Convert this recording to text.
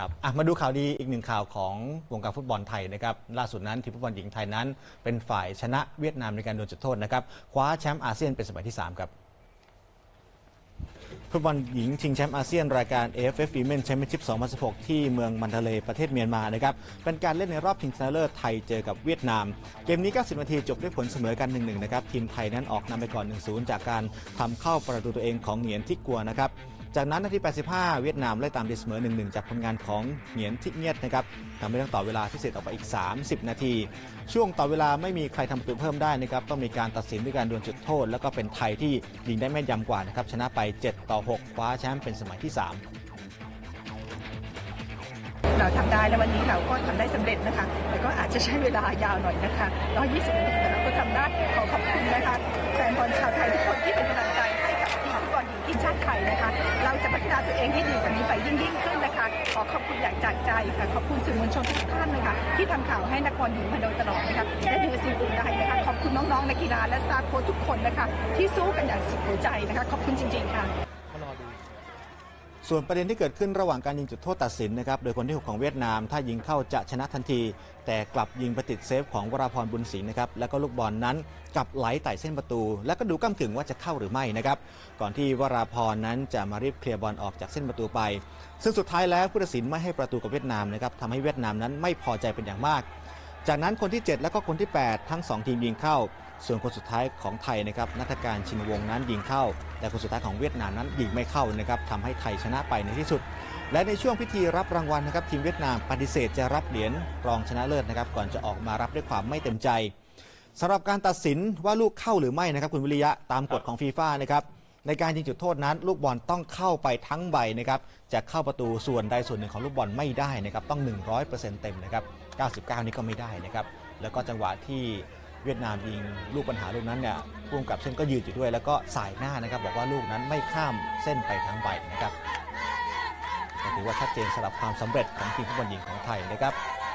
ครับมาดูข่าวดีอีกหนึ่งข่าวของวงการฟุตบอลไทยนะครับล่าสุดนั้นทีมฟุตบอลหญิงไทยนั้น เป็นฝ่ายชนะเวียดนามในการโดนจุดโทษนะครับคว้าแชมป์อาเซียนเป็นสมัยที่ 3 ครับฟุตบอลหญิงชิงแชมป์อาเซียนรายการ AFF Women Championship 2016 ที่เมืองมันทะเลประเทศเมียนมานะครับ เป็นการเล่นในรอบชิงชนะเลิศไทยเจอกับเวียดนาม เกมนี้ 90 นาทีจบด้วยผลเสมอกัน 1-1 นะครับ ทีมไทยนั้นออกนำไปก่อน 1-0 จากการทำเข้าประตูตัวเองของเหงียนที่กัวนะครับ จากนั้นนาที 85 เวียดนามไล่ตามตีเสมอ 1-1 จากผลงานของเหงียนที่เงียดนะครับทำให้ต้องต่อเวลาพิเศษออกไปอีก 30 นาที ช่วงต่อเวลาไม่มีใครทำประตูเพิ่มได้นะครับต้องมีการตัดสินด้วยการดวลจุดโทษ แล้วก็เป็นไทยที่ยิงได้แม่นยำกว่านะครับชนะไป 7 ต่อ 6 คว้าแชมป์เป็นสมัยที่ 3เราทำได้และวันนี้เราก็ทำได้สำเร็จนะคะ แต่ก็อาจจะใช้เวลายาวหน่อยนะคะ 120 นาทีแต่เราก็ทำได้ ขอขอบคุณนะคะ แฟนบอลชาวไทยทุกคนที่เป็นกำลังใจให้กับทีมฟุตบอลหญิงทีมชาติไทยนะคะ เราจะพัฒนาตัวเองให้ดีกว่านี้ไปยิ่งยิ่งขึ้นนะคะขอขอบคุณอย่างจากใจค่ะขอบคุณสื่อมวลชนทุกท่านนะคะที่ทำข่าวให้นักบอลหญิงมาโดยตลอดนะคะและเหนือสิ่งอื่นใดนะคะขอบคุณน้องๆนักกีฬาและสตาฟโค้ชทุกคนนะคะที่สู้กันอย่างสุดหัวใจนะคะขอบคุณจริง ๆค่ะ ส่วนประเด็นที่เกิดขึ้นระหว่างการยิงจุดโทษตัดสินนะครับ โดยคนที่ 6 ของเวียดนาม ถ้ายิงเข้าจะชนะทันที แต่กลับยิงไปติดเซฟของวราพรบุญศรีนะครับ แล้วก็ลูกบอลนั้นกลับไหลไต่เส้นประตู แล้วก็ดูก้ากึ่งว่าจะเข้าหรือไม่นะครับ ก่อนที่วราพรนั้นจะมารีบเคลียร์บอลออกจากเส้นประตูไป ซึ่งสุดท้ายแล้วผู้ตัดสินไม่ให้ประตูกับเวียดนามนะครับทำให้เวียดนามนั้นไม่พอใจเป็นอย่างมาก จากนั้นคนที่ 7 และก็คนที่ 8 ทั้ง 2 ทีมยิงเข้า ส่วนคนสุดท้ายของไทยนะครับนัฐการชินวงศ์นั้นยิงเข้า แต่คนสุดท้ายของเวียดนามนั้นยิงไม่เข้านะครับทำให้ไทยชนะไปในที่สุด และในช่วงพิธีรับรางวัลนะครับทีมเวียดนามปฏิเสธจะรับเหรียญรองชนะเลิศนะครับก่อนจะออกมารับด้วยความไม่เต็มใจสำหรับการตัดสินว่าลูกเข้าหรือไม่นะครับคุณวิริยะตามกฎของฟีฟ่านะครับในการยิงจุดโทษนั้น ลูกบอลต้องเข้าไปทั้งใบนะครับจะเข้าประตูส่วนใดส่วนหนึ่งของลูกบอลไม่ได้นะครับต้อง 100%เต็มนะครับ 99 นี่ก็ไม่ได้นะครับ แล้วก็จังหวะที่เวียดนามยิงลูกปัญหาลูกนั้นเนี่ยพ่วงกับเส้นก็ยืนอยู่ด้วย แล้วก็สายหน้านะครับ บอกว่าลูกนั้นไม่ข้ามเส้นไปทั้งใบนะครับก็ถือว่าชัดเจนสำหรับความสำเร็จของทีมฟุตบอลหญิงของไทยนะครับ